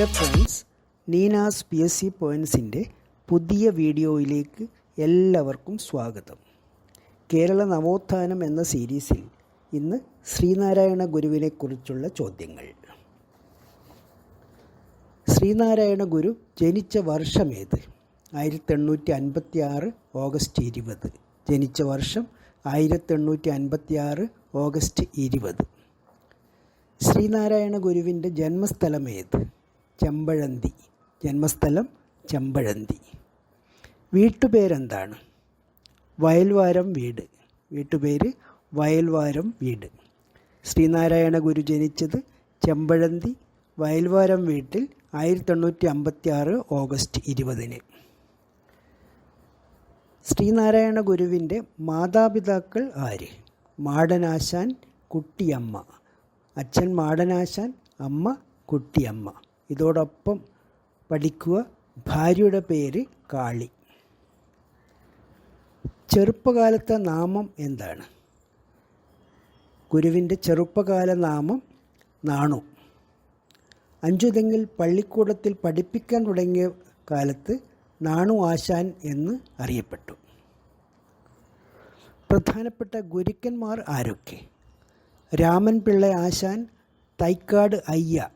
Dear friends Neena's P S C പോയിൻസിന്റെ പുതിയ വീഡിയോയിലേക്ക് എല്ലാവർക്കും സ്വാഗതം. കേരള നവോത്ഥാനം എന്ന സീരീസിൽ ഇന്ന് ശ്രീനാരായണ ഗുരുവിനെക്കുറിച്ചുള്ള ചോദ്യങ്ങൾ. ശ്രീനാരായണ ഗുരു ജനിച്ച വർഷമേത് ആയിരത്തി എണ്ണൂറ്റി അൻപത്തി ആറ് ഓഗസ്റ്റ് ഇരുപത്. ജനിച്ച വർഷം ആയിരത്തി എണ്ണൂറ്റി അൻപത്തി ആറ് ഓഗസ്റ്റ് ഇരുപത്. ശ്രീനാരായണ ഗുരുവിന്റെ ജന്മസ്ഥലം ഏത്? ചെമ്പഴന്തി. ജന്മസ്ഥലം ചെമ്പഴന്തി. വീട്ടുപേരെന്താണ്? വയൽവാരം വീട്. വീട്ടുപേര് വയൽവാരം വീട്. ശ്രീനാരായണ ഗുരു ജനിച്ചത് ചെമ്പഴന്തി വയൽവാരം വീട്ടിൽ ആയിരത്തി തൊണ്ണൂറ്റി അമ്പത്തി ആറ് ഓഗസ്റ്റ് ഇരുപതിന്. ശ്രീനാരായണ ഗുരുവിന്റെ മാതാപിതാക്കൾ ആര്? മാടനാശാൻ കുട്ടിയമ്മ. അച്ഛൻ മാടനാശാൻ അമ്മ കുട്ടിയമ്മ. ഇതോടൊപ്പം പഠിക്കുക. ഭാര്യയുടെ പേര് കാളി. ചെറുപ്പകാലത്തെ നാമം എന്താണ്? ഗുരുവിന്റെ ചെറുപ്പകാല നാമം നാണു. അഞ്ചുതെങ്കിൽ പള്ളിക്കൂടത്തിൽ പഠിപ്പിക്കാൻ തുടങ്ങിയ കാലത്ത് നാണു ആശാൻ എന്ന് അറിയപ്പെട്ടു. പ്രധാനപ്പെട്ട ഗുരുക്കന്മാർ ആരൊക്കെ? രാമൻ പിള്ള ആശാൻ തൈക്കാട് അയ്യ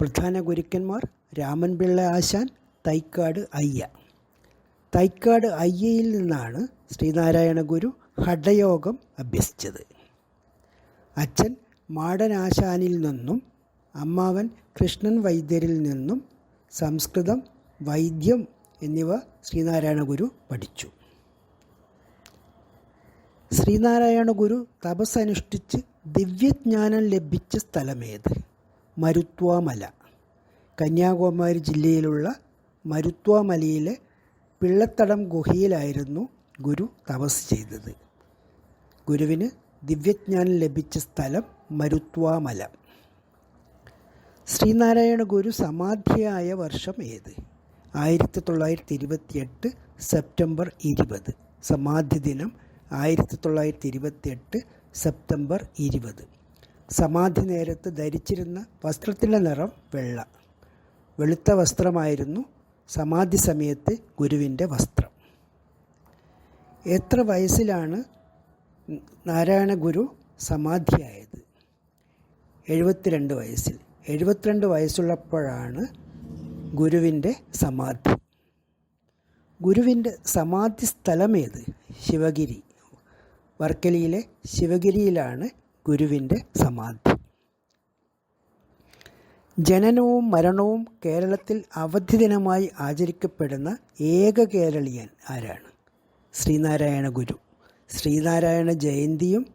പ്രധാന ഗുരുക്കന്മാർ രാമൻപിള്ള ആശാൻ തൈക്കാട് അയ്യ. തൈക്കാട് അയ്യയിൽ നിന്നാണ് ശ്രീനാരായണ ഗുരു ഹഠയോഗം അഭ്യസിച്ചത്. അച്ഛൻ മാടനാശാനിൽ നിന്നും അമ്മാവൻ കൃഷ്ണൻ വൈദ്യരിൽ നിന്നും സംസ്കൃതം വൈദ്യം എന്നിവ ശ്രീനാരായണ ഗുരു പഠിച്ചു. ശ്രീനാരായണ ഗുരു തപസ്സനുഷ്ഠിച്ച് ദിവ്യജ്ഞാനം ലഭിച്ച സ്ഥലമേത്? മരുത്വാമല. കന്യാകുമാരി ജില്ലയിലുള്ള മരുത്വാമലയിലെ പിള്ളത്തടം ഗുഹയിലായിരുന്നു ഗുരു തപസ് ചെയ്തത്. ഗുരുവിന് ദിവ്യജ്ഞാനം ലഭിച്ച സ്ഥലം മരുത്വാമല. ശ്രീനാരായണ ഗുരു സമാധിയായ വർഷം ഏത്? ആയിരത്തി തൊള്ളായിരത്തി ഇരുപത്തിയെട്ട് സെപ്റ്റംബർ ഇരുപത്. സമാധി ദിനം ആയിരത്തി തൊള്ളായിരത്തി ഇരുപത്തിയെട്ട് സെപ്റ്റംബർ ഇരുപത്. സമാധി നേരത്ത് ധരിച്ചിരുന്ന വസ്ത്രത്തിന്റെ നിറം വെള്ള. വെളുത്ത വസ്ത്രമായിരുന്നു സമാധി സമയത്ത് ഗുരുവിന്റെ വസ്ത്രം. എത്ര വയസ്സിലാണ് നാരായണ ഗുരു സമാധിയായത്? എഴുപത്തിരണ്ട് വയസ്സിൽ. എഴുപത്തിരണ്ട് വയസ്സുള്ളപ്പോഴാണ് ഗുരുവിന്റെ സമാധി. ഗുരുവിന്റെ സമാധി സ്ഥലമേത്? ശിവഗിരി. വർക്കലിയിലെ ശിവഗിരിയിലാണ് ഗുരുവിന്റെ സമാധി. ജനനവും മരണവും കേരളത്തിൽ അവധി ദിനമായി ആചരിക്കപ്പെടുന്ന ഏക കേരളീയൻ ആരാണ്? ശ്രീനാരായണ ഗുരു. ശ്രീനാരായണ ജയന്തിയും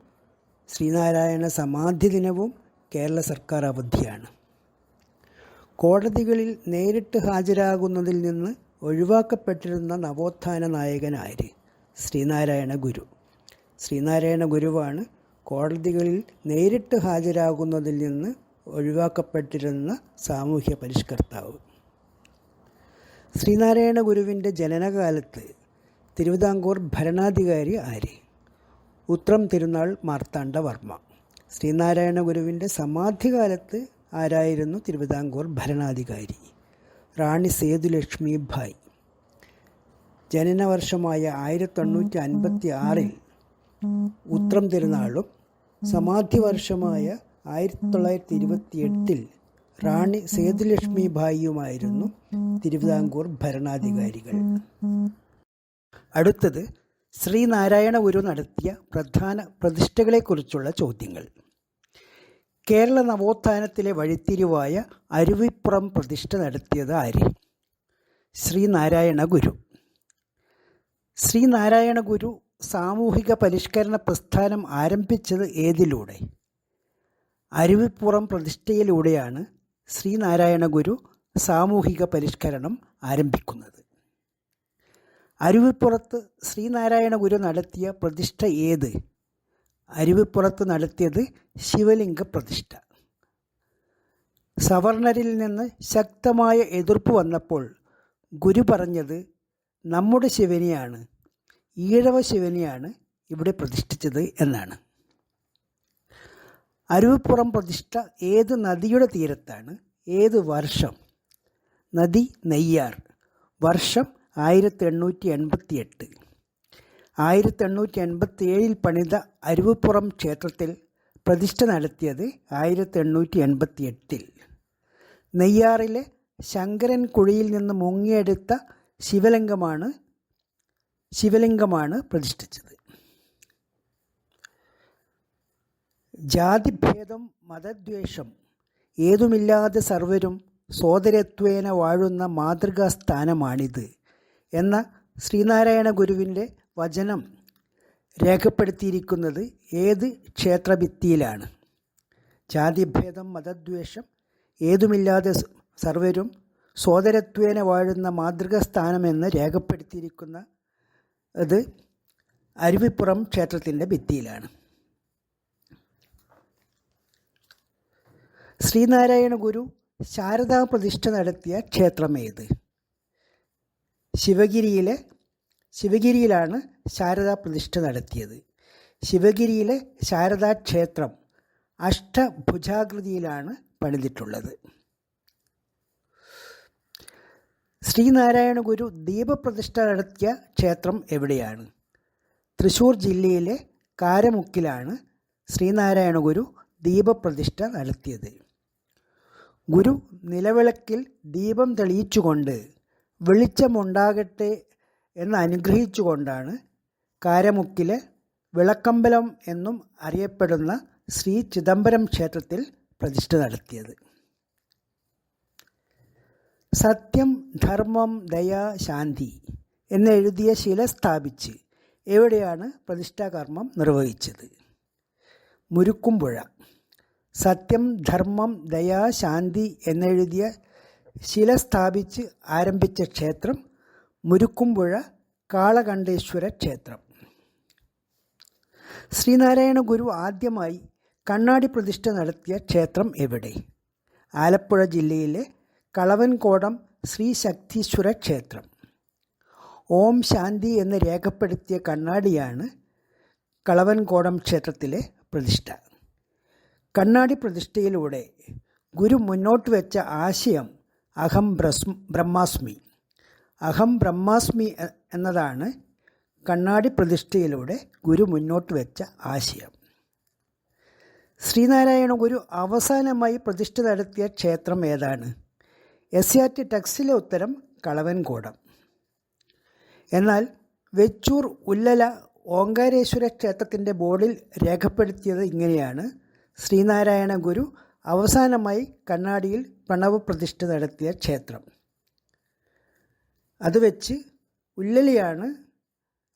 ശ്രീനാരായണ സമാധി ദിനവും കേരള സർക്കാർ അവധിയാണ്. കോടതികളിൽ നേരിട്ട് ഹാജരാകുന്നതിൽ നിന്ന് ഒഴിവാക്കപ്പെട്ടിരുന്ന നവോത്ഥാന നായകനായി ശ്രീനാരായണ ഗുരു. ശ്രീനാരായണ ഗുരുവാണ് കോടതികളിൽ നേരിട്ട് ഹാജരാകുന്നതിൽ നിന്ന് ഒഴിവാക്കപ്പെട്ടിരുന്ന സാമൂഹ്യ പരിഷ്കർത്താവ്. ശ്രീനാരായണ ഗുരുവിന്റെ ജനനകാലത്ത് തിരുവിതാംകൂർ ഭരണാധികാരി ആര്? ഉത്രം തിരുനാൾ മാർത്താണ്ഡവർമ്മ ശ്രീനാരായണ ഗുരുവിന്റെ സമാധികാലത്ത് ആരായിരുന്നു തിരുവിതാംകൂർ ഭരണാധികാരി? റാണി സേതുലക്ഷ്മി ഭായ്. ജനനവർഷമായ ആയിരത്തി തൊണ്ണൂറ്റി അൻപത്തി ആറിൽ ഉത്രം തിരുനാളും സമാധി വർഷമായ ആയിരത്തി തൊള്ളായിരത്തി ഇരുപത്തി എട്ടിൽ റാണി സേതുലക്ഷ്മി ഭായിയുമായിരുന്നു തിരുവിതാംകൂർ ഭരണാധികാരികൾ. അടുത്തത് ശ്രീനാരായണ ഗുരു നടത്തിയ പ്രധാന പ്രതിഷ്ഠകളെക്കുറിച്ചുള്ള ചോദ്യങ്ങൾ. കേരള നവോത്ഥാനത്തിലെ വഴിത്തിരിവായ അരുവിപ്പുറം പ്രതിഷ്ഠ നടത്തിയത് ആര്? ശ്രീനാരായണ ഗുരു. ശ്രീനാരായണ ഗുരു സാമൂഹിക പരിഷ്കരണ പ്രസ്ഥാനം ആരംഭിച്ചത് ഏതിലൂടെ? അരുവിപ്പുറം പ്രതിഷ്ഠയിലൂടെയാണ് ശ്രീനാരായണ ഗുരു സാമൂഹിക പരിഷ്കരണം ആരംഭിക്കുന്നത്. അരുവിപ്പുറത്ത് ശ്രീനാരായണ ഗുരു നടത്തിയ പ്രതിഷ്ഠ ഏത്? അരുവിപ്പുറത്ത് നടത്തിയത് ശിവലിംഗ പ്രതിഷ്ഠ. സവർണരിൽ നിന്ന് ശക്തമായ എതിർപ്പ് വന്നപ്പോൾ ഗുരു പറഞ്ഞത് നമ്മുടെ ശിവനെയാണ്. ഈഴവ ശിവനെയാണ് ഇവിടെ പ്രതിഷ്ഠിച്ചത് എന്നാണ്. അരുവിപ്പുറം പ്രതിഷ്ഠ ഏത് നദിയുടെ തീരത്താണ്? ഏത് വർഷം? നദി നെയ്യാർ. വർഷം ആയിരത്തി എണ്ണൂറ്റി എൺപത്തി എട്ട് ആയിരത്തി എണ്ണൂറ്റി എൺപത്തി ഏഴിൽ പണിത അരുവിപ്പുറം ക്ഷേത്രത്തിൽ പ്രതിഷ്ഠ നടത്തിയത് ആയിരത്തി എണ്ണൂറ്റി എൺപത്തി എട്ടിൽ നെയ്യാറിലെ ശങ്കരൻ കുഴിയിൽ നിന്ന് മുങ്ങിയെടുത്ത ശിവലിംഗമാണ് ശിവലിംഗമാണ് പ്രതിഷ്ഠിച്ചത്. ജാതിഭേദം മതദ്വേഷം ഏതുമില്ലാതെ സർവരും സോദരത്വേന വാഴുന്ന മാതൃകാ സ്ഥാനമാണിത് എന്ന ശ്രീനാരായണ ഗുരുവിന്റെ വചനം രേഖപ്പെടുത്തിയിരിക്കുന്നത് ഏത് ക്ഷേത്രഭിത്തിയിലാണ്. ജാതിഭേദം മതദ്വേഷം ഏതുമില്ലാതെ സർവരും സോദരത്വേന വാഴുന്ന മാതൃകാ സ്ഥാനമെന്ന് രേഖപ്പെടുത്തിയിരിക്കുന്ന അത് അരുവിപ്പുറം ക്ഷേത്രത്തിന്റെ ഭിത്തിയിലാണ്. ശ്രീനാരായണ ഗുരു ശാരദാ പ്രതിഷ്ഠ നടത്തിയ ക്ഷേത്രമേത് ശിവഗിരിയിലെ ശിവഗിരിയിലാണ് ശാരദാ പ്രതിഷ്ഠ നടത്തിയത്. ശിവഗിരിയിലെ ശാരദാ ക്ഷേത്രം അഷ്ടഭുജാകൃതിയിലാണ് പണിതിട്ടുള്ളത്. ശ്രീനാരായണ ഗുരു ദീപപ്രതിഷ്ഠ നടത്തിയ ക്ഷേത്രം എവിടെയാണ്? തൃശ്ശൂർ ജില്ലയിലെ കാരമുക്കിലാണ് ശ്രീനാരായണ ഗുരു ദീപപ്രതിഷ്ഠ നടത്തിയത്. ഗുരു നിലവിളക്കിൽ ദീപം തെളിയിച്ചുകൊണ്ട് വെളിച്ചമുണ്ടാകട്ടെ എന്ന് അനുഗ്രഹിച്ചുകൊണ്ടാണ് കാരമുക്കിലെ വിളക്കമ്പലം എന്നും അറിയപ്പെടുന്ന ശ്രീ ചിദംബരം ക്ഷേത്രത്തിൽ പ്രതിഷ്ഠ നടത്തിയത്. സത്യം ധർമ്മം ദയ ശാന്തി എന്നെഴുതിയ ശില സ്ഥാപിച്ച് എവിടെയാണ് പ്രതിഷ്ഠാകർമ്മം നിർവഹിച്ചത്? മുരുക്കുംപുഴ. സത്യം ധർമ്മം ദയ ശാന്തി എന്നെഴുതിയ ശില സ്ഥാപിച്ച് ആരംഭിച്ച ക്ഷേത്രം മുരുക്കുംപുഴ കാളകണ്ഠേശ്വര ക്ഷേത്രം. ശ്രീനാരായണ ഗുരു ആദ്യമായി കണ്ണാടി പ്രതിഷ്ഠ നടത്തിയ ക്ഷേത്രം എവിടെ? ആലപ്പുഴ ജില്ലയിലെ കളവൻകോടം ശ്രീ ശക്തീശ്വര ക്ഷേത്രം. ഓം ശാന്തി എന്ന് രേഖപ്പെടുത്തിയ കണ്ണാടിയാണ് കളവൻകോടം ക്ഷേത്രത്തിലെ പ്രതിഷ്ഠ. കണ്ണാടി പ്രതിഷ്ഠയിലൂടെ ഗുരു മുന്നോട്ട് വെച്ച ആശയം അഹം ബ്രഹ്മാസ്മി. അഹം ബ്രഹ്മാസ്മി എന്നതാണ് കണ്ണാടി പ്രതിഷ്ഠയിലൂടെ ഗുരു മുന്നോട്ട് വെച്ച ആശയം. ശ്രീനാരായണ ഗുരു അവസാനമായി പ്രതിഷ്ഠ നടത്തിയ ക്ഷേത്രം ഏതാണ്? എസ് ആർ ടി ടെക്സ്റ്റിലെ ഉത്തരം കളവൻകോടം. എന്നാൽ വെച്ചൂർ ഉല്ലല ഓങ്കാരേശ്വര ക്ഷേത്രത്തിന്റെ ബോർഡിൽ രേഖപ്പെടുത്തിയത് ഇങ്ങനെയാണ്. ശ്രീനാരായണ ഗുരു അവസാനമായി കണ്ണാടിയിൽ പ്രണവ പ്രതിഷ്ഠ നടത്തിയ ക്ഷേത്രം. അത് വെച്ച് ഉല്ലലിയാണ്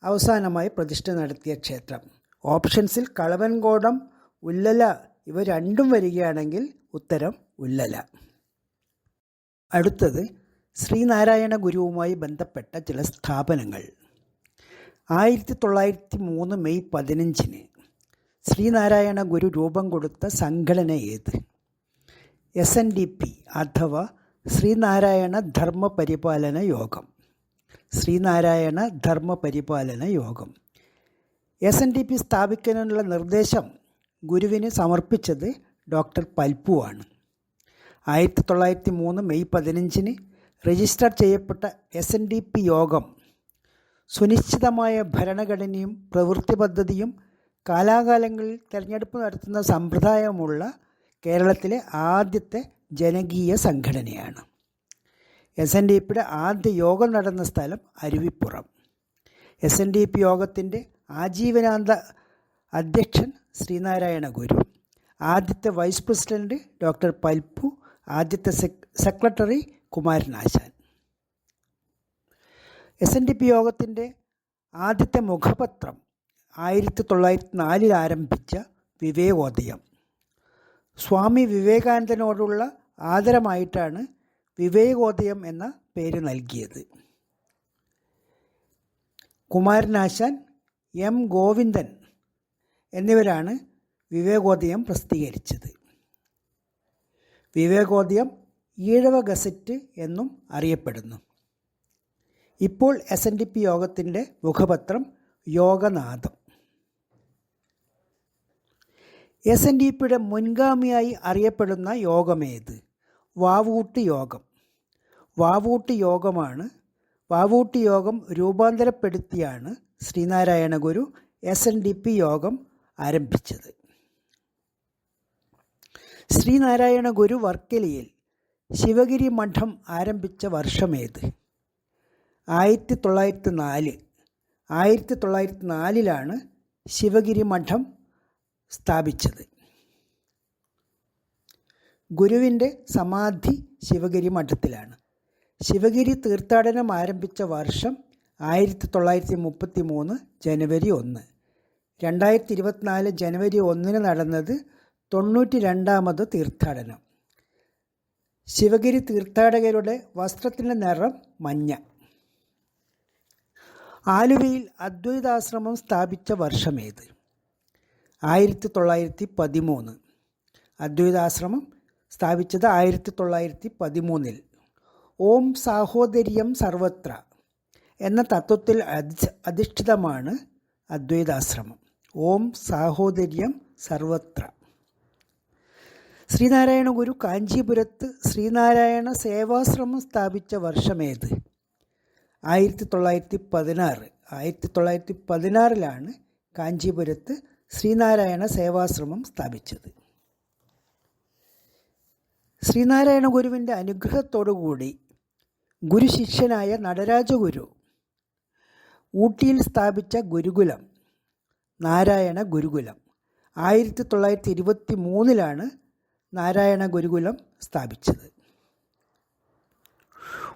അവസാനമായി പ്രതിഷ്ഠ നടത്തിയ ക്ഷേത്രം. ഓപ്ഷൻസിൽ കളവൻകോടം ഉല്ലല ഇവ രണ്ടും വരികയാണെങ്കിൽ ഉത്തരം ഉല്ലല. അടുത്തത് ശ്രീനാരായണ ഗുരുവുമായി ബന്ധപ്പെട്ട ചില സ്ഥാപനങ്ങൾ. ആയിരത്തി തൊള്ളായിരത്തി മൂന്ന് മെയ് പതിനഞ്ചിന് ശ്രീനാരായണ ഗുരു രൂപം കൊടുത്ത സംഘടന ഏത്? എസ് എൻ ഡി പി അഥവാ ശ്രീനാരായണ ധർമ്മ പരിപാലന യോഗം. ശ്രീനാരായണ ധർമ്മ പരിപാലന യോഗം. എസ് എൻ ഡി പി സ്ഥാപിക്കാനുള്ള നിർദ്ദേശം ഗുരുവിന് സമർപ്പിച്ചത് ഡോക്ടർ പൽപ്പുവാണ്. ആയിരത്തി തൊള്ളായിരത്തി മൂന്ന് മെയ് പതിനഞ്ചിന് രജിസ്റ്റർ ചെയ്യപ്പെട്ട എസ് എൻ ഡി പി യോഗം സുനിശ്ചിതമായ ഭരണഘടനയും പ്രവൃത്തി പദ്ധതിയും കാലാകാലങ്ങളിൽ തിരഞ്ഞെടുപ്പ് നടത്തുന്ന സമ്പ്രദായമുള്ള കേരളത്തിലെ ആദ്യത്തെ ജനകീയ സംഘടനയാണ്. എസ് എൻ ഡി പിയുടെ ആദ്യ യോഗം നടന്ന സ്ഥലം Aruvippuram. S N D P യോഗത്തിന്റെ ആജീവനാന്ത അധ്യക്ഷൻ ശ്രീനാരായണ ഗുരു ആദ്യത്തെ വൈസ് പ്രസിഡന്റ് ഡോക്ടർ പൽപ്പു ആദ്യത്തെ secretary Kumaran Asan. S N D P യോഗത്തിന്റെ ആദ്യത്തെ മുഖപത്രം ആയിരത്തി തൊള്ളായിരത്തി നാലിൽ ആരംഭിച്ച വിവേകോദയം. സ്വാമി വിവേകാനന്ദനോടുള്ള ആദരമായിട്ടാണ് വിവേകോദയം എന്ന പേര് നൽകിയത്. കുമാരനാശാൻ എം ഗോവിന്ദൻ എന്നിവരാണ് വിവേകോദയം പ്രസിദ്ധീകരിച്ചത്. വിവേകോദയം ഈഴവ ഗസറ്റ് എന്നും അറിയപ്പെടുന്നു. ഇപ്പോൾ എസ് എൻ ഡി പി യോഗത്തിന്റെ മുഖപത്രം യോഗനാഥം. എസ് എൻ ഡി പിയുടെ മുൻഗാമിയായി അറിയപ്പെടുന്ന യോഗമേത്? വാവൂട്ട് യോഗം. വാവൂട്ട് യോഗമാണ്. വാവൂട്ട് യോഗം രൂപാന്തരപ്പെടുത്തിയാണ് Sree Narayana Guru S N D P യോഗം ആരംഭിച്ചത്. ശ്രീനാരായണ ഗുരു വർക്കലിയിൽ ശിവഗിരി മഠം ആരംഭിച്ച വർഷമേത്? ആയിരത്തി തൊള്ളായിരത്തി നാല് ആയിരത്തി തൊള്ളായിരത്തി നാലിലാണ് ശിവഗിരി മഠം സ്ഥാപിച്ചത്. ഗുരുവിന്റെ സമാധി ശിവഗിരി മഠത്തിലാണ്. ശിവഗിരി തീർത്ഥാടനം ആരംഭിച്ച വർഷം ആയിരത്തി തൊള്ളായിരത്തി മുപ്പത്തി മൂന്ന് ജനുവരി ഒന്ന്. രണ്ടായിരത്തി ഇരുപത്തിനാല് ജനുവരി ഒന്നിന് നടന്നത് തൊണ്ണൂറ്റി രണ്ടാമത് തീർത്ഥാടനം. ശിവഗിരി തീർത്ഥാടകരുടെ വസ്ത്രത്തിന്റെ നിറം മഞ്ഞ. ആലുവയിൽ അദ്വൈതാശ്രമം സ്ഥാപിച്ച വർഷമേത്? ആയിരത്തി തൊള്ളായിരത്തി പതിമൂന്ന് അദ്വൈതാശ്രമം സ്ഥാപിച്ചത് ആയിരത്തി തൊള്ളായിരത്തി പതിമൂന്നിൽ ഓം സാഹോദര്യം സർവത്ര എന്ന തത്വത്തിൽ അധി അധിഷ്ഠിതമാണ് അദ്വൈതാശ്രമം. ഓം സാഹോദര്യം സർവത്ര. ശ്രീനാരായണ ഗുരു കാഞ്ചീപുരത്ത് ശ്രീനാരായണ സേവാശ്രമം സ്ഥാപിച്ച വർഷമേത്? ആയിരത്തി തൊള്ളായിരത്തി പതിനാറ് ആയിരത്തി തൊള്ളായിരത്തി പതിനാറിലാണ് കാഞ്ചീപുരത്ത് ശ്രീനാരായണ സേവാശ്രമം സ്ഥാപിച്ചത്. ശ്രീനാരായണ ഗുരുവിന്റെ അനുഗ്രഹത്തോടുകൂടി ഗുരു ശിഷ്യനായ നടരാജഗുരു ഊട്ടിയിൽ സ്ഥാപിച്ച ഗുരുകുലം നാരായണ ഗുരുകുലം. ആയിരത്തി തൊള്ളായിരത്തി ഇരുപത്തി മൂന്നിലാണ് നാരായണ ഗുരുകുലം സ്ഥാപിച്ചത്.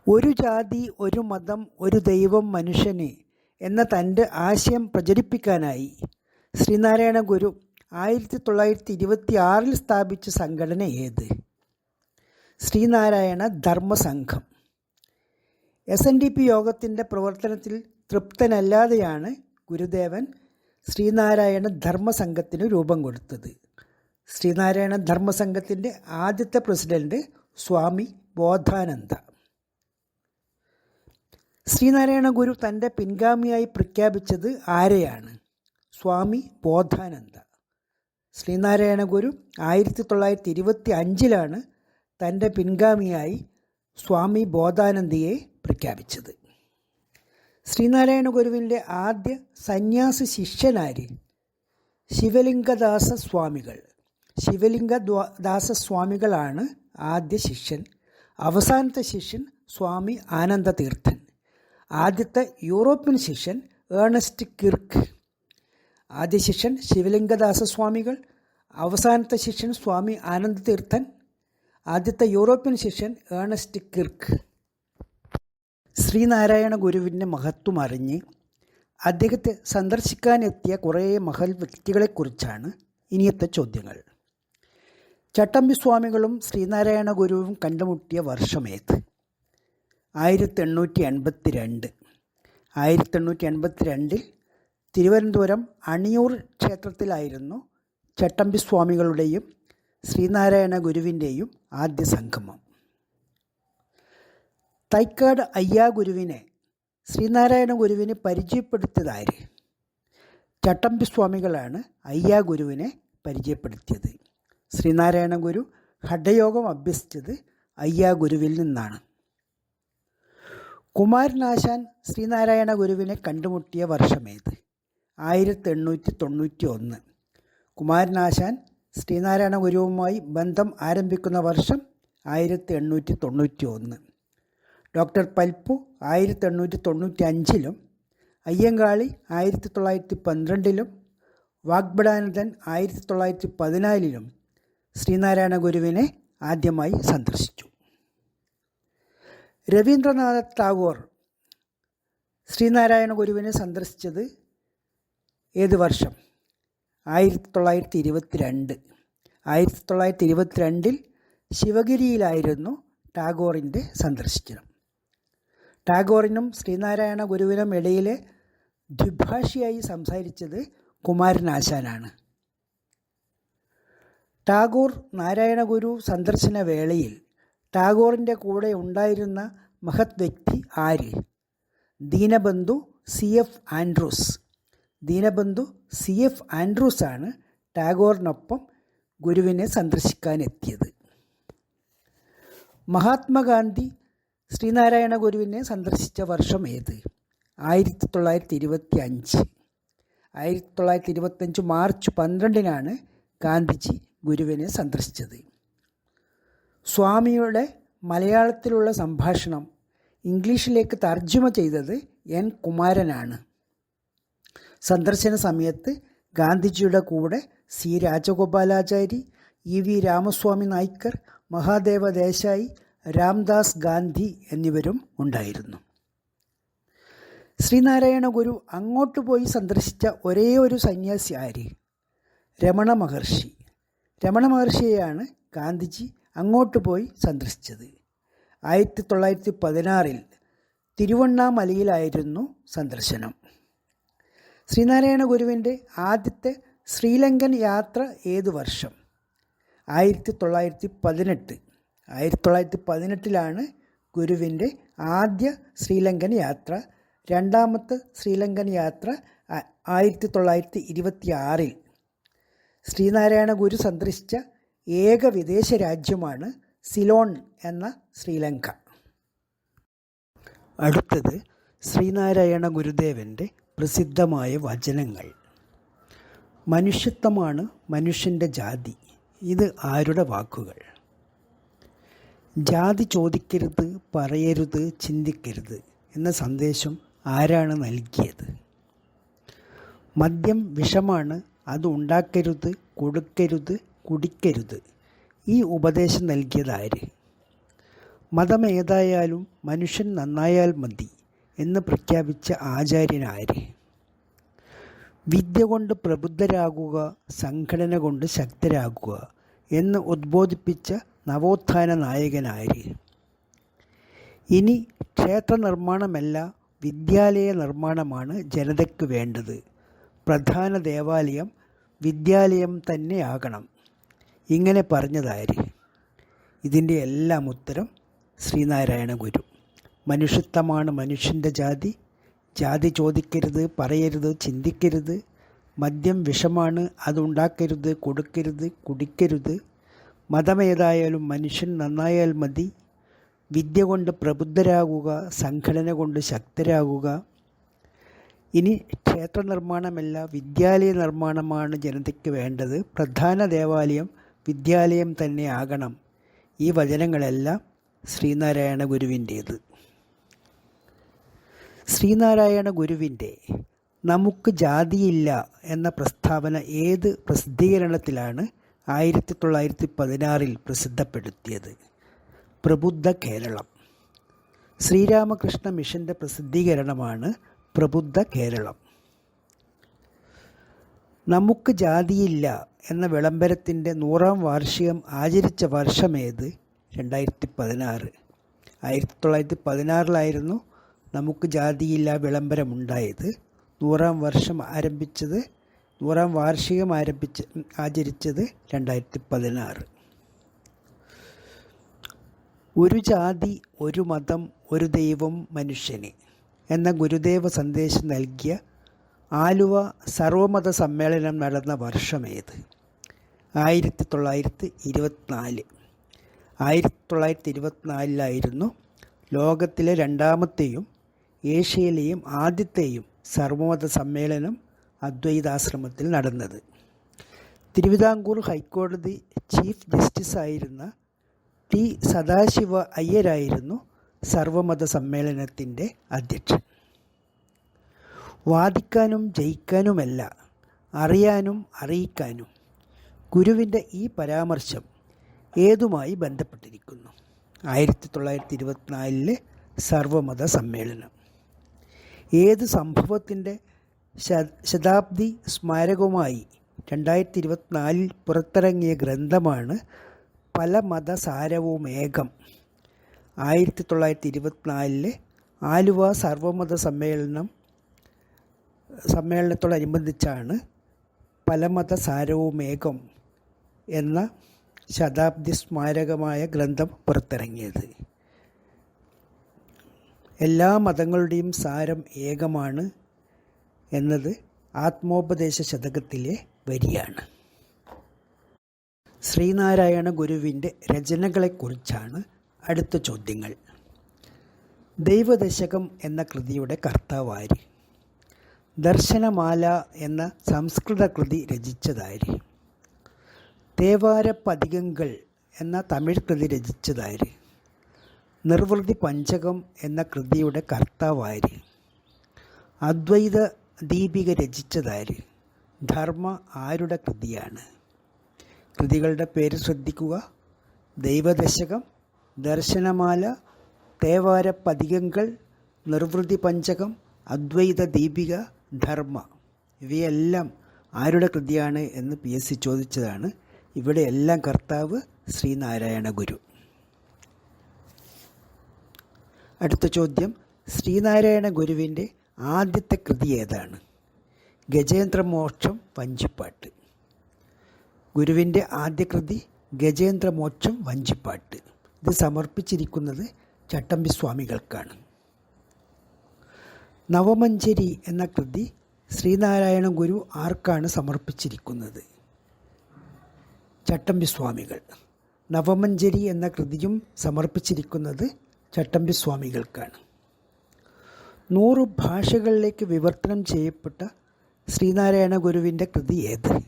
ഒരു ജാതി ഒരു മതം ഒരു ദൈവം മനുഷ്യന് എന്ന തന്റെ ആശയം പ്രചരിപ്പിക്കാനായി ശ്രീനാരായണ ഗുരു ആയിരത്തി തൊള്ളായിരത്തി ഇരുപത്തി ആറിൽ സ്ഥാപിച്ച സംഘടന ഏത്? Sreenarayana Dharmasangham. S N D P യോഗത്തിന്റെ പ്രവർത്തനത്തിൽ തൃപ്തനല്ലാതെയാണ് ഗുരുദേവൻ ശ്രീനാരായണ ധർമ്മസംഘത്തിന് രൂപം കൊടുത്തത്. ശ്രീനാരായണ ധർമ്മസംഘത്തിന്റെ ആദ്യത്തെ പ്രസിഡന്റ് സ്വാമി ബോധാനന്ദ. ശ്രീനാരായണ ഗുരു തന്റെ പിൻഗാമിയായി പ്രഖ്യാപിച്ചത് ആരെയാണ്? സ്വാമി ബോധാനന്ദ. ശ്രീനാരായണ ഗുരു ആയിരത്തി തൊള്ളായിരത്തി ഇരുപത്തി അഞ്ചിലാണ് തന്റെ പിൻഗാമിയായി സ്വാമി ബോധാനന്ദയെ പ്രഖ്യാപിച്ചത്. ശ്രീനാരായണ ഗുരുവിന്റെ ആദ്യ സന്യാസി ശിഷ്യനാര്? ശിവലിംഗദാസ സ്വാമികൾ ശിവലിംഗ ദാസസ്വാമികളാണ് ആദ്യ ശിഷ്യൻ. അവസാനത്തെ ശിഷ്യൻ സ്വാമി ആനന്ദതീർത്ഥൻ. ആദ്യത്തെ യൂറോപ്യൻ ശിഷ്യൻ ഏണസ്റ്റ് കിർക്ക്. ആദ്യ ശിഷ്യൻ ശിവലിംഗദാസസ്വാമികൾ അവസാനത്തെ ശിഷ്യൻ സ്വാമി ആനന്ദതീർത്ഥൻ. ആദ്യത്തെ യൂറോപ്യൻ ശിഷ്യൻ ഏണസ്റ്റ് കിർക്ക്. ശ്രീനാരായണ ഗുരുവിന്റെ മഹത്വം അറിഞ്ഞ് അദ്ദേഹത്തെ സന്ദർശിക്കാനെത്തിയ കുറേ മഹൽ വ്യക്തികളെക്കുറിച്ചാണ് ഇനിയത്തെ ചോദ്യങ്ങൾ. ചട്ടമ്പി സ്വാമികളും ശ്രീനാരായണ ഗുരുവും കണ്ടുമുട്ടിയ വർഷമേത് ആയിരത്തി എണ്ണൂറ്റി എൺപത്തി രണ്ട് ആയിരത്തി എണ്ണൂറ്റി എൺപത്തി രണ്ടിൽ തിരുവനന്തപുരം അണിയൂർ ക്ഷേത്രത്തിലായിരുന്നു ചട്ടമ്പി സ്വാമികളുടെയും ശ്രീനാരായണ ഗുരുവിന്റെയും ആദ്യ സംഗമം. തൈക്കാട് അയ്യാ ഗുരുവിനെ ശ്രീനാരായണ ഗുരുവിന് പരിചയപ്പെടുത്തിയതാര് ചട്ടമ്പി സ്വാമികളാണ് അയ്യാ ഗുരുവിനെ പരിചയപ്പെടുത്തിയത്. ശ്രീനാരായണ ഗുരു ഹഠയോഗം അഭ്യസിച്ചത് അയ്യാ ഗുരുവിൽ നിന്നാണ്. കുമാരനാശാൻ ശ്രീനാരായണ ഗുരുവിനെ കണ്ടുമുട്ടിയ വർഷമേത്? ആയിരത്തി എണ്ണൂറ്റി തൊണ്ണൂറ്റി ഒന്ന് കുമാരനാശാൻ ശ്രീനാരായണ ഗുരുവുമായി ബന്ധം ആരംഭിക്കുന്ന വർഷം ആയിരത്തി എണ്ണൂറ്റി തൊണ്ണൂറ്റി ഒന്ന് ഡോക്ടർ പൽപ്പു ആയിരത്തി എണ്ണൂറ്റി തൊണ്ണൂറ്റി അഞ്ചിലും അയ്യങ്കാളി ആയിരത്തി തൊള്ളായിരത്തി പന്ത്രണ്ടിലും വാഗ്ബടാനന്ദൻ ആയിരത്തി തൊള്ളായിരത്തി പതിനാലിലും ശ്രീനാരായണ ഗുരുവിനെ ആദ്യമായി സന്ദർശിച്ചു. രവീന്ദ്രനാഥ ടാഗോർ ശ്രീനാരായണ ഗുരുവിനെ സന്ദർശിച്ചത് ഏത് വർഷം? ആയിരത്തി തൊള്ളായിരത്തി ഇരുപത്തി രണ്ട് ആയിരത്തി തൊള്ളായിരത്തി ഇരുപത്തിരണ്ടിൽ ശിവഗിരിയിലായിരുന്നു ടാഗോറിന്റെ സന്ദർശിച്ചത്. ടാഗോറിനും ശ്രീനാരായണ ഗുരുവിനും ഇടയിലെ ദ്വിഭാഷിയായി സംസാരിച്ചത് കുമാരനാശാനാണ്. ടാഗോർ നാരായണഗുരു സന്ദർശന വേളയിൽ ടാഗോറിന്റെ കൂടെ ഉണ്ടായിരുന്ന മഹത് വ്യക്തി ആര്? Deenabandhu C F Andrews. Deenabandhu C F Andrews ആണ് ടാഗോറിനൊപ്പം ഗുരുവിനെ സന്ദർശിക്കാനെത്തിയത്. മഹാത്മാഗാന്ധി ശ്രീനാരായണ ഗുരുവിനെ സന്ദർശിച്ച വർഷം ഏത് ആയിരത്തി തൊള്ളായിരത്തി ഇരുപത്തി അഞ്ച് ആയിരത്തി തൊള്ളായിരത്തി ഇരുപത്തഞ്ച് മാർച്ച് പന്ത്രണ്ടിനാണ് ഗാന്ധിജി ഗുരുവിനെ സന്ദർശിച്ചത്. സ്വാമിയുടെ മലയാളത്തിലുള്ള സംഭാഷണം ഇംഗ്ലീഷിലേക്ക് തർജമ ചെയ്തത് എൻ കുമാരനാണ്. സന്ദർശന സമയത്ത് ഗാന്ധിജിയുടെ കൂടെ C Rajagopalachari E V Ramaswamy Naicker Mahadev Desai Ramdas Gandhi എന്നിവരും ഉണ്ടായിരുന്നു. ശ്രീനാരായണ ഗുരു അങ്ങോട്ട് പോയി സന്ദർശിച്ച ഒരേ ഒരു സന്യാസി ആര് രമണ മഹർഷി. രമണ മഹർഷിയെയാണ് ഗാന്ധിജി അങ്ങോട്ട് പോയി സന്ദർശിച്ചത്. ആയിരത്തി തൊള്ളായിരത്തി പതിനാറിൽ തിരുവണ്ണാമലയിലായിരുന്നു സന്ദർശനം. ശ്രീനാരായണ ഗുരുവിന്റെ ആദ്യത്തെ ശ്രീലങ്കൻ യാത്ര ഏത് വർഷം? ആയിരത്തി തൊള്ളായിരത്തി പതിനെട്ട് ആയിരത്തി തൊള്ളായിരത്തി പതിനെട്ടിലാണ് ഗുരുവിന്റെ ആദ്യ ശ്രീലങ്കൻ യാത്ര. രണ്ടാമത്തെ ശ്രീലങ്കൻ യാത്ര ആയിരത്തി തൊള്ളായിരത്തി ഇരുപത്തി ആറിൽ ശ്രീനാരായണ ഗുരു സന്ദർശിച്ച ഏക വിദേശ രാജ്യമാണ് സിലോൺ എന്ന ശ്രീലങ്ക. അടുത്തത് ശ്രീനാരായണ ഗുരുദേവന്റെ പ്രസിദ്ധമായ വചനങ്ങൾ. മനുഷ്യത്വമാണ് മനുഷ്യന്റെ ജാതി. ഇത് ആരുടെ വാക്കുകൾ? ജാതി ചോദിക്കരുത് പറയരുത് ചിന്തിക്കരുത് എന്ന സന്ദേശം ആരാണ് നൽകിയത്? മദ്യം വിഷമാണ് അത് ഉണ്ടാക്കരുത് കൊടുക്കരുത് കുടിക്കരുത്. ഈ ഉപദേശം നൽകിയതാര് ആര്? മതം ഏതായാലും മനുഷ്യൻ നന്നായാൽ മതി എന്ന് പ്രഖ്യാപിച്ച ആചാര്യനാര് വിദ്യ കൊണ്ട് പ്രബുദ്ധരാകുക സംഘടന കൊണ്ട് ശക്തരാകുക എന്ന് ഉദ്ബോധിപ്പിച്ച നവോത്ഥാന നായകനാര് ഇനി ക്ഷേത്ര നിർമ്മാണമല്ല വിദ്യാലയ നിർമ്മാണമാണ് ജനതയ്ക്ക് വേണ്ടത്. പ്രധാന ദേവാലയം വിദ്യാലയം തന്നെയാകണം. ഇങ്ങനെ പറഞ്ഞതാര് ഇതിന്റെ എല്ലാം ഉത്തരം ശ്രീനാരായണ ഗുരു. മനുഷ്യത്വമാണ് മനുഷ്യന്റെ ജാതി. ജാതി ചോദിക്കരുത് പറയരുത് ചിന്തിക്കരുത്. മദ്യം വിഷമാണ് അതുണ്ടാക്കരുത് കൊടുക്കരുത് കുടിക്കരുത്. മതമേതായാലും മനുഷ്യൻ നന്നായാൽ മതി. വിദ്യ കൊണ്ട് പ്രബുദ്ധരാകുക സംഘടന കൊണ്ട് ശക്തരാകുക. ഇനി ക്ഷേത്ര നിർമ്മാണമല്ല വിദ്യാലയ നിർമ്മാണമാണ് ജനതയ്ക്ക് വേണ്ടത്. പ്രധാന ദേവാലയം വിദ്യാലയം തന്നെ ആകണം. ഈ വചനങ്ങളെല്ലാം ശ്രീനാരായണ ഗുരുവിന്റേത്. ശ്രീനാരായണ ഗുരുവിന്റെ നമുക്ക് ജാതിയില്ല എന്ന പ്രസ്താവന ഏത് പ്രസിദ്ധീകരണത്തിലാണ് ആയിരത്തി തൊള്ളായിരത്തി പതിനാറിൽ പ്രസിദ്ധപ്പെടുത്തിയത്? പ്രബുദ്ധ കേരളം. ശ്രീരാമകൃഷ്ണ മിഷന്റെ പ്രസിദ്ധീകരണമാണ് പ്രബുദ്ധ കേരളം. നമുക്ക് ജാതിയില്ല എന്ന വിളംബരത്തിന്റെ നൂറാം വാർഷികം ആചരിച്ച വർഷമേത് രണ്ടായിരത്തി പതിനാറ് ആയിരത്തി തൊള്ളായിരത്തി പതിനാറിലായിരുന്നു നമുക്ക് ജാതിയില്ല വിളംബരമുണ്ടായത് നൂറാം വർഷം ആരംഭിച്ചത് നൂറാം വാർഷികം ആരംഭിച്ച് ആചരിച്ചത് രണ്ടായിരത്തി പതിനാറ് ഒരു ജാതി ഒരു മതം ഒരു ദൈവം മനുഷ്യന്. എന്ന ഗുരുദേവ സന്ദേശം നൽകിയ ആലുവ സർവമത സമ്മേളനം നടന്ന വർഷമേത്. ആയിരത്തി തൊള്ളായിരത്തി ഇരുപത്തിനാല് ആയിരത്തി തൊള്ളായിരത്തി ഇരുപത്തിനാലിലായിരുന്നു ലോകത്തിലെ രണ്ടാമത്തെയും ഏഷ്യയിലെയും ആദ്യത്തെയും സർവമത സമ്മേളനം അദ്വൈതാശ്രമത്തിൽ നടന്നത്. തിരുവിതാംകൂർ ഹൈക്കോടതി ചീഫ് ജസ്റ്റിസായിരുന്ന ടി സദാശിവ അയ്യരായിരുന്നു സർവമത സമ്മേളനത്തിന്റെ അധ്യക്ഷൻ. വാദിക്കാനും ജയിക്കാനുമല്ല അറിയാനും അറിയിക്കാനും ഗുരുവിന്റെ ഈ പരാമർശം ഏതുമായി ബന്ധപ്പെട്ടിരിക്കുന്നു? ആയിരത്തി തൊള്ളായിരത്തി ഇരുപത്തിനാലിലെ സർവമത സമ്മേളനം ഏത് സംഭവത്തിന്റെ ശതാബ്ദി സ്മാരകവുമായി രണ്ടായിരത്തി ഇരുപത്തിനാലിൽ പുറത്തിറങ്ങിയ ഗ്രന്ഥമാണ് പല മതസാരവുമേകം ആയിരത്തി തൊള്ളായിരത്തി ഇരുപത്തിനാലിലെ ആലുവ സർവമത സമ്മേളനം സമ്മേളനത്തോടനുബന്ധിച്ചാണ് പലമത സാരവുമേകം എന്ന ശതാബ്ദി സ്മാരകമായ ഗ്രന്ഥം പുറത്തിറങ്ങിയത്. എല്ലാ മതങ്ങളുടെയും സാരം ഏകമാണ് എന്നത് ആത്മോപദേശ ശതകത്തിലെ വരിയാണ്. ശ്രീനാരായണ ഗുരുവിന്റെ രചനകളെക്കുറിച്ചാണ് അടുത്ത ചോദ്യങ്ങൾ. ദൈവദശകം എന്ന കൃതിയുടെ കർത്താവാര്. ദർശനമാല എന്ന സംസ്കൃത കൃതി രചിച്ചതാര്. തേവാരപ്പതികങ്ങൾ എന്ന തമിഴ് കൃതി രചിച്ചതാര്. നിർവൃതി പഞ്ചകം എന്ന കൃതിയുടെ കർത്താവാര്. അദ്വൈത ദീപിക രചിച്ചതാര്. ധർമ്മ ആരുടെ കൃതിയാണ്. കൃതികളുടെ പേര് ശ്രദ്ധിക്കുക. ദൈവദശകം ദർശനമാല തേവാര പതികങ്ങൾ നിർവൃതി പഞ്ചകം അദ്വൈത ദീപിക ധർമ്മ. ഇവയെല്ലാം ആരുടെ കൃതിയാണ് എന്ന് പി എസ് സി ചോദിച്ചതാണ്. ഇവിടെ എല്ലാം കർത്താവ് ശ്രീനാരായണ ഗുരു. അടുത്ത ചോദ്യം ശ്രീനാരായണ ഗുരുവിന്റെ ആദ്യത്തെ കൃതി ഏതാണ്? ഗജേന്ദ്രമോക്ഷം വഞ്ചിപ്പാട്ട്. ഗുരുവിന്റെ ആദ്യ കൃതി ഗജേന്ദ്രമോക്ഷം വഞ്ചിപ്പാട്ട്. ഇത് സമർപ്പിച്ചിരിക്കുന്നത് ചട്ടമ്പി സ്വാമികൾക്കാണ്. നവമഞ്ചരി എന്ന കൃതി ശ്രീനാരായണ ഗുരു ആർക്കാണ് സമർപ്പിച്ചിരിക്കുന്നത്? ചട്ടമ്പി സ്വാമികൾ. നവമഞ്ചരി എന്ന കൃതിയും സമർപ്പിച്ചിരിക്കുന്നത് ചട്ടമ്പി സ്വാമികൾക്കാണ്. നൂറ് ഭാഷകളിലേക്ക് വിവർത്തനം ചെയ്യപ്പെട്ട ശ്രീനാരായണ ഗുരുവിന്റെ കൃതി ഏത്?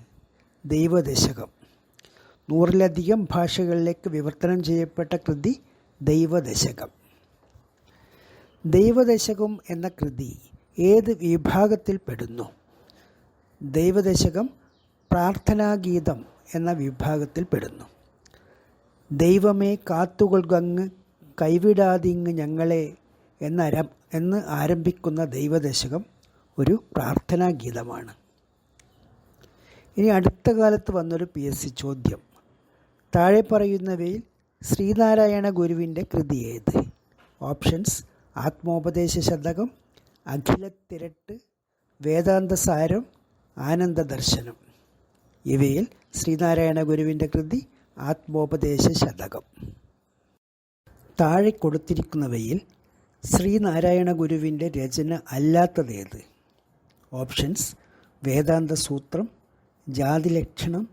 ദൈവദശകം. നൂറിലധികം ഭാഷകളിലേക്ക് വിവർത്തനം ചെയ്യപ്പെട്ട കൃതി ദൈവദശകം. ദൈവദശകം എന്ന കൃതി ഏത് വിഭാഗത്തിൽ പെടുന്നു? ദൈവദശകം പ്രാർത്ഥനാഗീതം എന്ന വിഭാഗത്തിൽ പെടുന്നു. ദൈവമേ കാത്തുകൊൾകങ്ങ് കൈവിടാതിങ്ങ് ഞങ്ങളെ എന്നര എന്ന് ആരംഭിക്കുന്ന ദൈവദശകം ഒരു പ്രാർത്ഥനാഗീതമാണ്. ഇനി അടുത്ത കാലത്ത് വന്നൊരു പി എസ് സി ചോദ്യം. താഴെ പറയുന്നവയിൽ ശ്രീനാരായണ ഗുരുവിന്റെ കൃതി ഏത്? ഓപ്ഷൻസ് ആത്മോപദേശ ശതകം അഖിലത്തിരട്ട് വേദാന്തസാരം ആനന്ദദർശനം ഇവയിൽ ശ്രീനാരായണ ഗുരുവിന്റെ കൃതി ആത്മോപദേശ ശതകം. താഴെ കൊടുത്തിരിക്കുന്നവയിൽ ശ്രീനാരായണ ഗുരുവിന്റെ രചന അല്ലാത്തതേത്? ഓപ്ഷൻസ് വേദാന്ത സൂത്രം ജാതിലക്ഷണം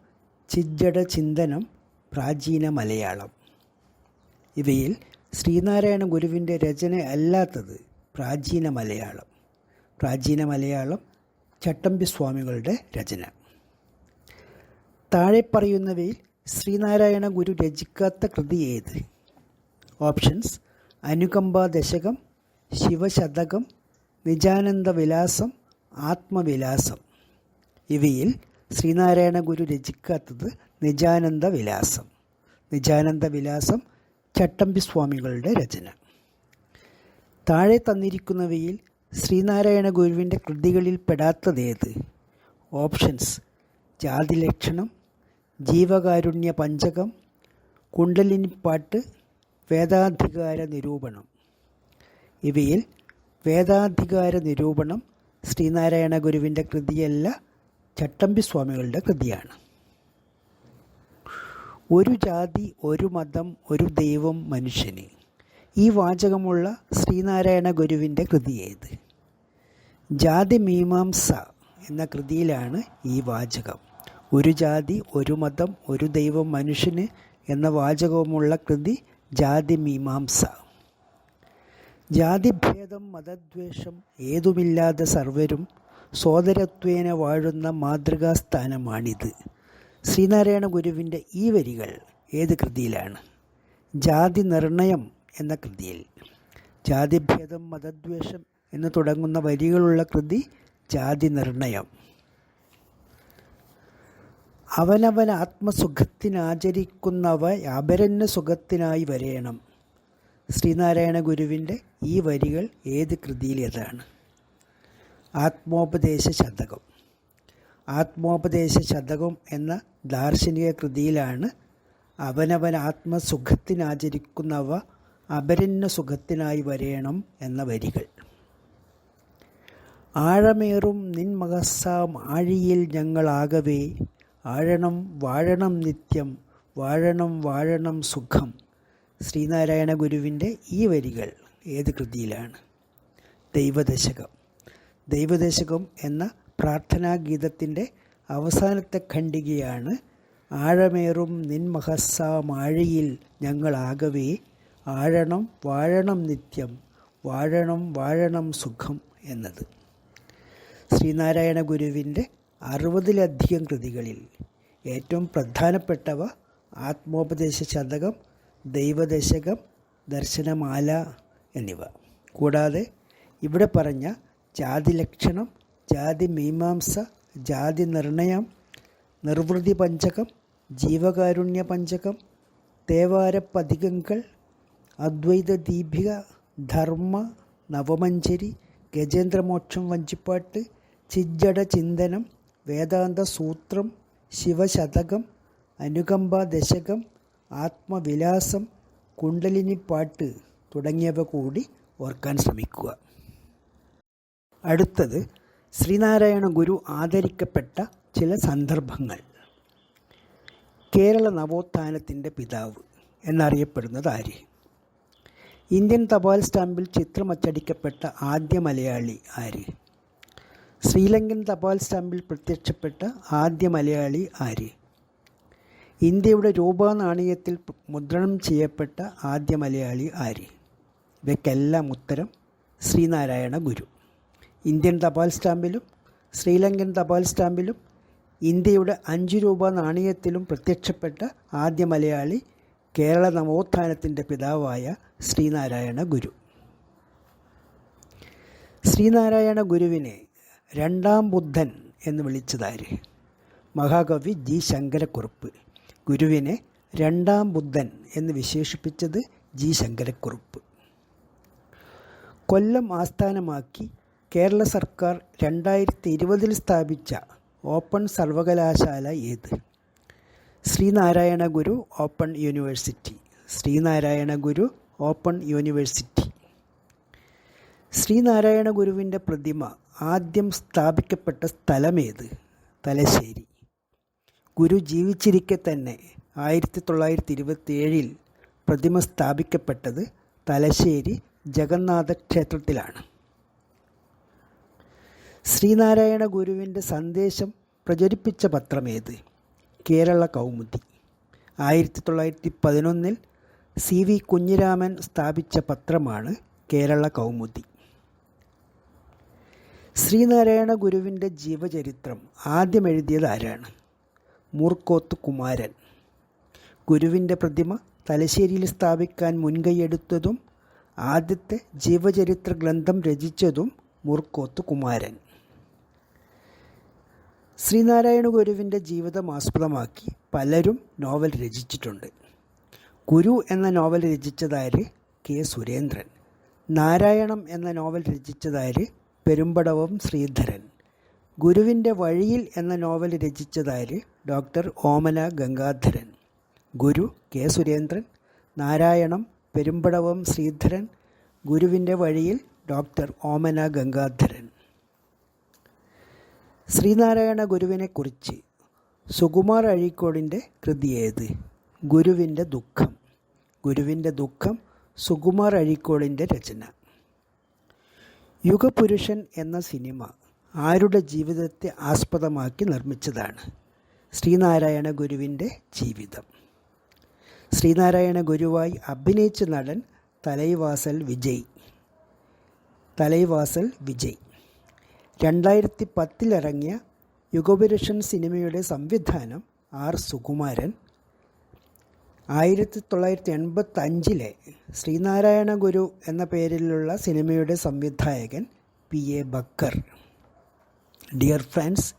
ചിജ്ജട ചിന്തനം പ്രാചീന മലയാളം. ഇവയിൽ ശ്രീനാരായണ ഗുരുവിന്റെ രചന അല്ലാത്തത് പ്രാചീന മലയാളം. പ്രാചീന മലയാളം ചട്ടമ്പി സ്വാമികളുടെ രചന. താഴെ പറയുന്നവയിൽ ശ്രീനാരായണ ഗുരു രചിക്കാത്ത കൃതി ഏത്? ഓപ്ഷൻസ് അനുകമ്പ ദശകം ശിവശതകം നിജാനന്ദ വിലാസം ആത്മവിലാസം. ഇവയിൽ ശ്രീനാരായണ ഗുരു രചിക്കാത്തത് നിജാനന്ദ വിലാസം നിജാനന്ദ വിലാസം ചട്ടമ്പി സ്വാമികളുടെ രചന. താഴെ തന്നിരിക്കുന്നവയിൽ ശ്രീനാരായണ ഗുരുവിന്റെ കൃതികളിൽ പെടാത്തതേത്? ഓപ്ഷൻസ് ജാതിലക്ഷണം ജീവകാരുണ്യ പഞ്ചകം കുണ്ടലിനിപ്പാട്ട് വേദാധികാര നിരൂപണം. ഇവയിൽ വേദാധികാര നിരൂപണം ശ്രീനാരായണ ഗുരുവിന്റെ കൃതിയല്ല ചട്ടമ്പി സ്വാമികളുടെ കൃതിയാണ്. ഒരു ജാതി ഒരു മതം ഒരു ദൈവം മനുഷ്യന്. ഈ വാചകമുള്ള ശ്രീനാരായണ ഗുരുവിന്റെ കൃതി ഏത്? ജാതി മീമാംസ എന്ന കൃതിയിലാണ് ഈ വാചകം. ഒരു ജാതി ഒരു മതം ഒരു ദൈവം മനുഷ്യന് എന്ന വാചകവുമുള്ള കൃതി ജാതി മീമാംസ. ജാതിഭേദം മതദ്വേഷം ഏതുമില്ലാതെ സർവരും സോദരത്വേന വാഴുന്ന മാതൃകാസ്ഥാനമാണിത് ശ്രീനാരായണ ഗുരുവിന്റെ ഈ വരികൾ ഏത് കൃതിയിലാണ്? ജാതി നിർണയം എന്ന കൃതിയിൽ. ജാതിഭേദം മതദ്വേഷം എന്ന് തുടങ്ങുന്ന വരികളുള്ള കൃതി ജാതി നിർണയം. അവനവൻ ആത്മസുഖത്തിനാചരിക്കുന്നവ അപരന്യ സുഖത്തിനായി വരേണം ശ്രീനാരായണ ഗുരുവിന്റെ ഈ വരികൾ ഏത് കൃതിയിലേതാണ് ആത്മോപദേശ ശതകം. ആത്മോപദേശ ശതകം എന്ന ദാർശനിക കൃതിയിലാണ് അവനവൻ ആത്മസുഖത്തിനാചരിക്കുന്നവ അപരന്യ സുഖത്തിനായി വരയണം എന്ന വരികൾ. ആഴമേറും നിൻ മഹസ്സാം ആഴിയിൽ ഞങ്ങളാകവേ ആഴണം വാഴണം നിത്യം വാഴണം വാഴണം സുഖം. ശ്രീനാരായണ ഗുരുവിന്റെ ഈ വരികൾ ഏത് കൃതിയിലാണ്? ദൈവദശകം. ദൈവദശകം എന്ന പ്രാർത്ഥനാഗീതത്തിന്റെ അവസാനത്തെ ഖണ്ഡികയാണ് ആഴമേറും നിൻ മഹസ്സാം ആഴിയിൽ ഞങ്ങളാകവേ ആഴണം വാഴണം നിത്യം വാഴണം വാഴണം സുഖം എന്നത്. ശ്രീനാരായണ ഗുരുവിന്റെ അറുപതിലധികം കൃതികളിൽ ഏറ്റവും പ്രധാനപ്പെട്ടവ ആത്മോപദേശ ശതകം ദൈവദശകം ദർശനമാല എന്നിവ. കൂടാതെ ഇവിടെ പറഞ്ഞ ജാതി ലക്ഷണം ജാതി മീമാംസ ജാതി നിർണയം നിർവൃതി പഞ്ചകം ജീവകാരുണ്യ പഞ്ചകം തേവാര പതികങ്ങൾ അദ്വൈത ദീപിക ധർമ്മ നവമഞ്ചരി ഗജേന്ദ്രമോക്ഷം വഞ്ചിപ്പാട്ട് ചിജ്ജട ചിന്തനം വേദാന്ത സൂത്രം ശിവശതകം അനുകമ്പ ദശകം ആത്മവിലാസം കുണ്ടലിനി പാട്ട് തുടങ്ങിയവ കൂടി ഓർക്കാൻ ശ്രമിക്കുക. അടുത്തത് ശ്രീനാരായണ ഗുരു ആദരിക്കപ്പെട്ട ചില സന്ദർഭങ്ങൾ. കേരള നവോത്ഥാനത്തിന്റെ പിതാവ് എന്നറിയപ്പെടുന്നത് ആര്? ഇന്ത്യൻ തപാൽ സ്റ്റാമ്പിൽ ചിത്രം അച്ചടിക്കപ്പെട്ട ആദ്യ മലയാളി ആര്? ശ്രീലങ്കൻ തപാൽ സ്റ്റാമ്പിൽ പ്രത്യക്ഷപ്പെട്ട ആദ്യ മലയാളി ആര്? ഇന്ത്യയുടെ രൂപ നാണയത്തിൽ മുദ്രണം ചെയ്യപ്പെട്ട ആദ്യ മലയാളി ആര്? ഇവയ്ക്കെല്ലാം ഉത്തരം ശ്രീനാരായണ ഗുരു. ഇന്ത്യൻ തപാൽ സ്റ്റാമ്പിലും ശ്രീലങ്കൻ തപാൽ സ്റ്റാമ്പിലും ഇന്ത്യയുടെ അഞ്ച് രൂപ നാണയത്തിലും പ്രത്യക്ഷപ്പെട്ട ആദ്യ മലയാളി കേരള നവോത്ഥാനത്തിന്റെ പിതാവായ ശ്രീനാരായണ ഗുരു. ശ്രീനാരായണ ഗുരുവിനെ രണ്ടാം ബുദ്ധൻ എന്ന് വിളിച്ചതാര്? മഹാകവി ജി ശങ്കരക്കുറുപ്പ്. ഗുരുവിനെ രണ്ടാം ബുദ്ധൻ എന്ന് വിശേഷിപ്പിച്ചത് ജി ശങ്കരക്കുറുപ്പ്. കൊല്ലം ആസ്ഥാനമാക്കി കേരള സർക്കാർ രണ്ടായിരത്തി ഇരുപതിൽ സ്ഥാപിച്ച ഓപ്പൺ സർവകലാശാല ഏത്? Sree Narayana Guru open university. Sree Narayana Guru open university. Sree Narayana ഗുരുവിന്റെ പ്രതിമ ആദ്യം സ്ഥാപിക്കപ്പെട്ട സ്ഥലമേത്? തലശ്ശേരി. ഗുരു ജീവിച്ചിരിക്കെ തന്നെ ആയിരത്തി തൊള്ളായിരത്തി ഇരുപത്തി ഏഴിൽ പ്രതിമ സ്ഥാപിക്കപ്പെട്ടത് തലശ്ശേരി ജഗന്നാഥ ക്ഷേത്രത്തിലാണ്. ശ്രീനാരായണ ഗുരുവിന്റെ സന്ദേശം പ്രചരിപ്പിച്ച പത്രമേത്? കേരള കൗമുദി. ആയിരത്തി തൊള്ളായിരത്തി പതിനൊന്നിൽ സി വി കുഞ്ഞിരാമൻ സ്ഥാപിച്ച പത്രമാണ് കേരള കൗമുദി. ശ്രീനാരായണ ഗുരുവിന്റെ ജീവചരിത്രം ആദ്യം എഴുതിയത് ആരാണ്? മൂർക്കോത്ത് കുമാരൻ. ഗുരുവിന്റെ പ്രതിമ തലശ്ശേരിയിൽ സ്ഥാപിക്കാൻ മുൻകൈയെടുത്തതും ആദ്യത്തെ ജീവചരിത്ര ഗ്രന്ഥം രചിച്ചതും മൂർക്കോത്ത് കുമാരൻ. ശ്രീനാരായണ ഗുരുവിന്റെ ജീവിതം ആസ്പദമാക്കി പലരും നോവൽ രചിച്ചിട്ടുണ്ട്. ഗുരു എന്ന നോവൽ രചിച്ചതാര്? കെ സുരേന്ദ്രൻ. നാരായണം എന്ന നോവൽ രചിച്ചതാര്? പെരുമ്പടവം ശ്രീധരൻ. ഗുരുവിന്റെ വഴിയിൽ എന്ന നോവൽ രചിച്ചതാര്? ഡോക്ടർ ഓമല ഗംഗാധരൻ. ഗുരു കെ സുരേന്ദ്രൻ. നാരായണം പെരുമ്പടവം ശ്രീധരൻ. ഗുരുവിന്റെ വഴിയിൽ ഡോക്ടർ ഓമന ഗംഗാധരൻ. ശ്രീനാരായണ ഗുരുവിനെക്കുറിച്ച് സുകുമാർ അഴീക്കോടിന്റെ കൃതി ഏത്? ഗുരുവിന്റെ ദുഃഖം. ഗുരുവിന്റെ ദുഃഖം സുകുമാർ അഴീക്കോടിന്റെ രചന. യുഗപുരുഷൻ എന്ന സിനിമ ആരുടെ ജീവിതത്തെ ആസ്പദമാക്കി നിർമ്മിച്ചതാണ്? ശ്രീനാരായണ ഗുരുവിന്റെ ജീവിതം. ശ്രീനാരായണ ഗുരുവായി അഭിനയിച്ച നടൻ തലൈവാസൽ വിജയ്. തലൈവാസൽ വിജയ്. രണ്ടായിരത്തി പത്തിലിറങ്ങിയ യുഗപുരുഷൻ സിനിമയുടെ സംവിധാനം ആർ സുകുമാരൻ. ആയിരത്തി തൊള്ളായിരത്തി എൺപത്തി അഞ്ചിലെ ശ്രീനാരായണ ഗുരു എന്ന പേരിലുള്ള സിനിമയുടെ സംവിധായകൻ P A Backer. Dear friends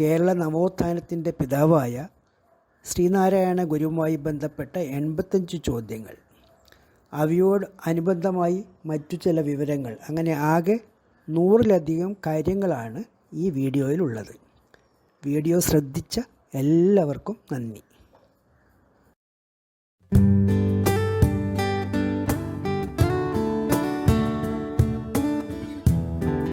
Kerala നവോത്ഥാനത്തിന്റെ പിതാവായ ശ്രീനാരായണ ഗുരുവുമായി ബന്ധപ്പെട്ട എൺപത്തഞ്ച് ചോദ്യങ്ങൾ. അവയോട് അനുബന്ധമായി മറ്റു ചില വിവരങ്ങൾ. അങ്ങനെ ആകെ നൂറിലധികം കാര്യങ്ങളാണ് ഈ വീഡിയോയിലുള്ളത്. വീഡിയോ ശ്രദ്ധിച്ച എല്ലാവർക്കും നന്ദി.